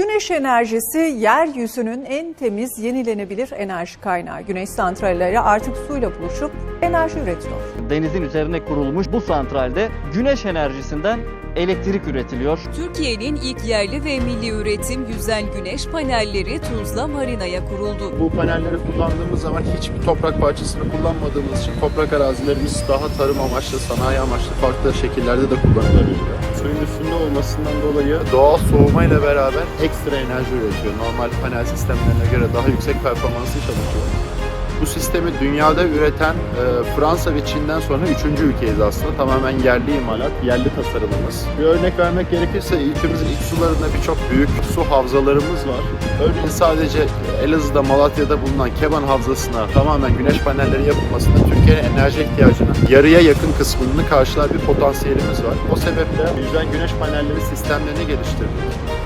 Güneş enerjisi yeryüzünün en temiz yenilenebilir enerji kaynağı. Güneş santralleri artık suyla buluşup enerji üretiyor. denizin üzerine kurulmuş bu santralde güneş enerjisinden elektrik üretiliyor. Türkiye'nin ilk yerli ve milli üretim yüzen güneş panelleri Tuzla Marina'ya kuruldu. Bu panelleri kullandığımız zaman hiçbir toprak parçasını kullanmadığımız için toprak arazilerimiz daha tarım amaçlı, sanayi amaçlı farklı şekillerde de kullanılabiliyor. Suyun üstünde olmasından dolayı doğal soğumayla beraber ekstra enerji üretiyor. Normal panel sistemlerine göre daha yüksek performanslı çalışıyor. Bu sistemi dünyada üreten e, Fransa ve Çin'den sonra üçüncü ülkeyiz aslında. Tamamen yerli imalat, yerli tasarımımız. Bir örnek vermek gerekirse ülkemizin iç sularında birçok büyük su havzalarımız var. Örneğin sadece Elazığ'da, Malatya'da bulunan Keban Havzası'na tamamen güneş panelleri yapılmasında Türkiye'nin enerji ihtiyacının yarıya yakın kısmını karşılar bir potansiyelimiz var. O sebeple yüzen güneş panelleri sistemlerini geliştirdik.